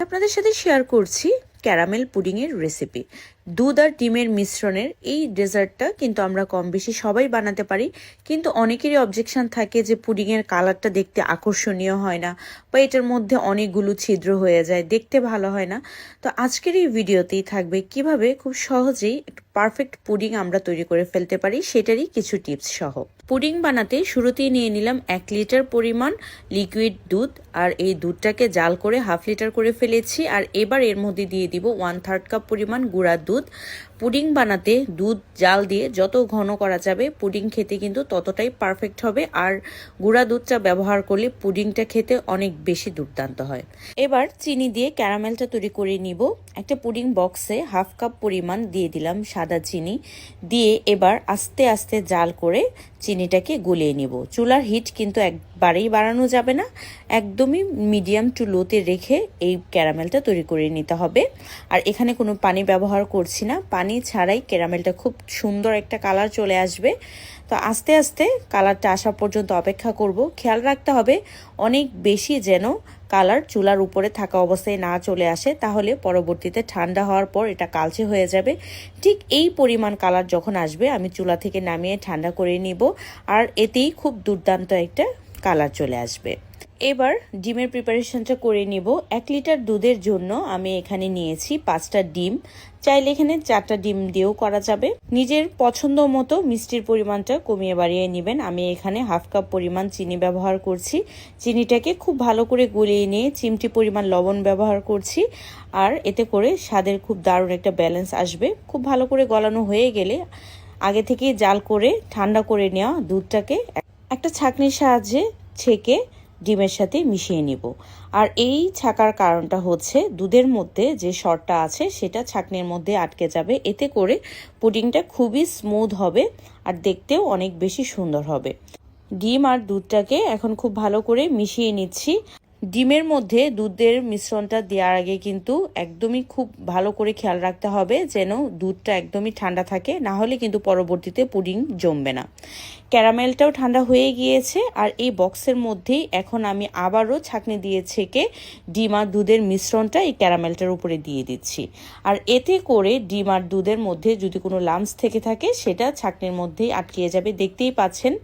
আপনাদের সাথে শেয়ার করছি ক্যারামেল পুডিংয়ের রেসিপি দুধ আর ডিমের মিশ্রণের এই ডেজার্টটা কিন্তু আমরা কম বেশি সবাই বানাতে পারি। কিন্তু অনেকেরই অবজেকশন থাকে যে পুডিংয়ের কালারটা দেখতে আকর্ষণীয় হয় না বা এটার মধ্যে অনেকগুলো ছিদ্র হয়ে যায়, দেখতে ভালো হয় না। তো আজকের এই ভিডিওতেই থাকবে কীভাবে খুব সহজেই একটা পারফেক্ট পুডিং আমরা তৈরি করে ফেলতে পারি, সেটারই কিছু টিপস সহ। পুডিং বানাতে শুরুতেই নিয়ে নিলাম এক লিটার পরিমাণ লিকুইড দুধ, আর এই দুধটাকে জাল করে হাফ লিটার করে ফেলেছি, আর এবার এর মধ্যে দিয়ে দিব ওয়ান থার্ড কাপ পরিমাণ গুঁড়া দুধ। পুডিং বানাতে দুধ, জাল দিয়ে যত ঘন করা যাবে, পুডিং খেতে কিন্তু ততটাই পারফেক্ট হবে। আর গুঁড়া দুধটা ব্যবহার করলে পুডিংটা খেতে অনেক বেশি দুর্দান্ত হয়। এবার চিনি দিয়ে ক্যারামেলটা তৈরি করে নিব। একটা পুডিং বক্সে হাফ কাপ পরিমাণ দিয়ে দিলাম সাদা চিনি। দিয়ে এবার আস্তে আস্তে জাল করে চিনিটাকে গলিয়ে নিব। চুলার হিট কিন্তু একবারেই বাড়ানো যাবে না। একদমই মিডিয়াম টু লোতে রেখে এই ক্যারামেলটা তৈরি করে নিতে হবে। আর এখানে কোনো পানি ব্যবহার করছি না। পানি ছাড়াই ক্যারামেলটা খুব সুন্দর একটা কালার চলে আসবে। তো আস্তে আস্তে কালারটা আসা পর্যন্ত অপেক্ষা করব। খেয়াল রাখতে হবে অনেক বেশি যেন কালার চুলার উপরে থাকা অবস্থায় না চলে আসে। তাহলে পরবর্তীতে ঠান্ডা হওয়ার পর এটা কালচে হয়ে যাবে। ঠিক এই পরিমাণ কালার যখন আসবে, আমি চুলা থেকে নামিয়ে ঠান্ডা করে নিব। আর এতেই খুব দুর্দান্ত একটা কালার চলে আসবে। এবার ডিমের প্রিপারেশনটা করে নিব। এক লিটার দুধের জন্য আমি এখানে নিয়েছি পাঁচটা ডিম। চাইলে এখানে চারটা ডিম দিয়েও করা যাবে। নিজের পছন্দ মতো মিষ্টির পরিমাণটা কমিয়ে বাড়িয়ে নেবেন। আমি এখানে হাফ কাপ পরিমাণ চিনি ব্যবহার করছি। চিনিটাকে খুব ভালো করে গলিয়ে নিয়ে চিমটি পরিমাণ লবণ ব্যবহার করছি। আর এতে করে স্বাদের খুব দারুণ একটা ব্যালেন্স আসবে। খুব ভালো করে গলানো হয়ে গেলে আগে থেকে জাল করে ঠান্ডা করে নেওয়া দুধটাকে একটা ছাঁকনির সাহায্যে ছেঁকে ডিমের সাথে মিশিয়ে নিব। আর এই ছাকার কারণটা হচ্ছে দুধের মধ্যে যে শর্টটা আছে সেটা ছাঁকনির মধ্যে আটকে যাবে। এতে করে পুডিংটা খুবই স্মুথ হবে আর দেখতেও অনেক বেশি সুন্দর হবে। ডিম আর দুধটাকে এখন খুব ভালো করে মিশিয়ে নিচ্ছি। ডিমের মধ্যে দুধের মিশ্রণটা দেওয়ার আগে কিন্তু একদমই খুব ভালো করে খেয়াল রাখতে হবে যেন দুধটা একদমই ঠান্ডা থাকে, না হলে কিন্তু পরবর্তীতে পুডিং জমবে না। ক্যারামেলটাও ঠান্ডা হয়ে গিয়েছে আর এই বক্সের মধ্যেই এখন আমি আবারও ছাঁকনি দিয়ে ছেঁকে ডিম আর দুধের মিশ্রণটা এই ক্যারামেলটার উপরে দিয়ে দিচ্ছি। আর এতে করে ডিম আর দুধের মধ্যে যদি কোনো লামস থেকে থাকে, সেটা ছাকনির মধ্যেই আটকিয়ে যাবে। দেখতেই পাচ্ছেন,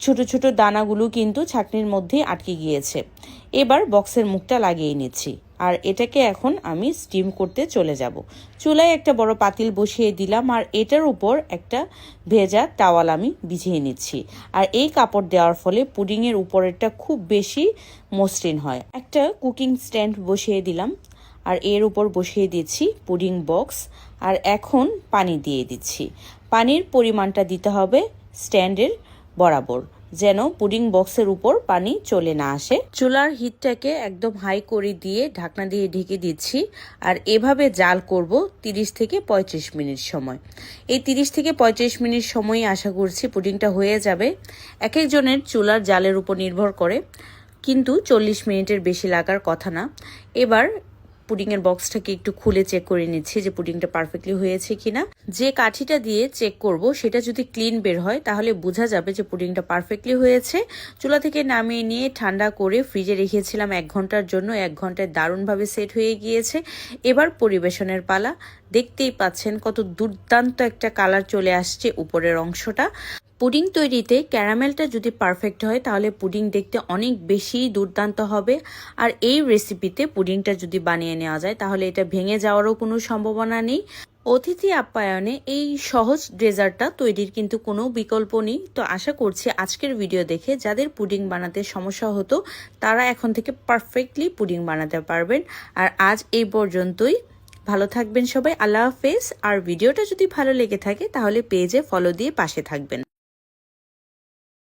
ছোট ছোট দানাগুলো কিন্তু ছাঁকনির মধ্যেই আটকে গিয়েছে। এবার বক্সের মুখটা লাগিয়ে নিচ্ছি। আর এটাকে এখন আমি স্টিম করতে চলে যাব। চুলায় একটা বড় পাতিল বসিয়ে দিলাম আর এটার উপর একটা ভেজা টাওয়াল আমি বিছিয়ে নিচ্ছি। আর এই কাপড় দেওয়ার ফলে পুডিংয়ের উপরেরটা খুব বেশি মসৃণ হয়। একটা কুকিং স্ট্যান্ড বসিয়ে দিলাম। আর এর উপর বসিয়ে দিচ্ছি পুডিং বক্স। আর এখন পানি দিয়ে দিচ্ছি। পানির পরিমাণটা দিতে হবে স্ট্যান্ডের বরাবর। যেন পুডিং বক্সের উপর পানি চলে না আসে। চুলার হিটটাকে একদম হাই করে দিয়ে ঢাকনা দিয়ে ঢেকে দিচ্ছি আর এভাবে জাল করব 30 থেকে 35 মিনিট সময়। এই 30 থেকে 35 মিনিট সময় আশা করছি পুডিংটা হয়ে যাবে। এক একজনের চুলার জালের উপর নির্ভর করে। কিন্তু চল্লিশ মিনিটের বেশি লাগার কথা না। এবার পুডিংয়ের বক্সটাকে একটু খুলে চেক করে নিচ্ছি যে পুডিংটা পারফেক্টলি হয়েছে কিনা। যে কাঠিটা দিয়ে চেক করব, সেটা যদি ক্লিন বের হয়, তাহলে বোঝা যাবে যে পুডিংটা পারফেক্টলি হয়েছে। চুলা থেকে নামিয়ে নিয়ে ঠান্ডা করে ফ্রিজে রেখেছিলাম এক ঘণ্টার জন্য, এক ঘন্টায় দারুণভাবে সেট হয়ে গিয়েছে। এবার পরিবেশনের পালা। দেখতেই পাচ্ছেন কত দুর্দান্ত একটা কালার চলে আসছে উপরের অংশটা। পুডিং তৈরিতে ক্যারামেলটা যদি পারফেক্ট হয়, তাহলে পুডিং দেখতে অনেক বেশি দুর্দান্ত হবে। আর এই রেসিপিতে পুডিংটা যদি বানিয়ে নেওয়া যায়, তাহলে এটা ভেঙে যাওয়ারও কোনো সম্ভাবনা নেই। অতিথি আপ্যায়নে এই সহজ ডেজার্টটা তৈরির কিন্তু কোনো বিকল্প নেই। তো আশা করছি আজকের ভিডিও দেখে যাদের পুডিং বানাতে সমস্যা হতো, তারা এখন থেকে পারফেক্টলি পুডিং বানাতে পারবেন। আর আজ এই পর্যন্তই। ভালো থাকবেন সবাই, আল্লাহ হাফেজ। আর ভিডিওটা যদি ভালো লেগে থাকে, তাহলে পেজে ফলো দিয়ে পাশে থাকবেন।